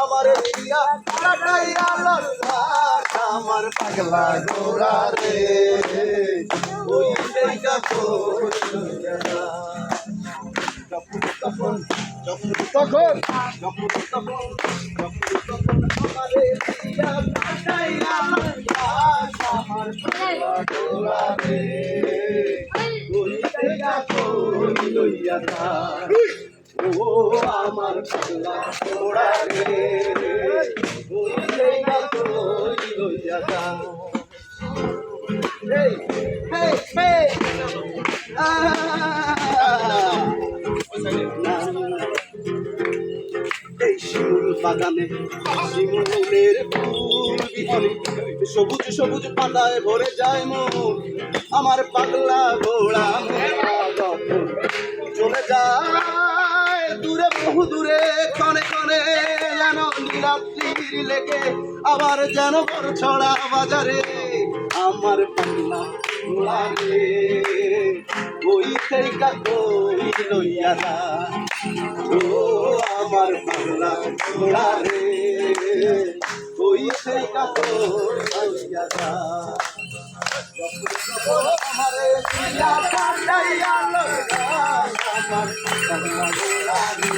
আমার তখন আমার পাগলা ঘোড়া রে ওই যা। যখন তখন তখন তখন তখন আমার ও আমার রে তোর যা Hey, hey, hey! এই বাগানে, শিমুলের ফুল বিহনে। সবুজ সবুজ পাতায় ভরে যায় মন। আমার পাগলা ঘোড়া চলে যায়, দূরে বহু দূরে কনে কনে যেন নীলাদ্রির লেগে আবার যেন ছড়া বাজারে আমার পাগলা রে। ওই থেকে কই লইয়া ও আমার পাগলা ঘোড়া রে। ওই সেই কাপড় পাইয়া যা। আমারে দিয়া কাটাইয়া লোকা আমার পাগলা ঘোড়া রে।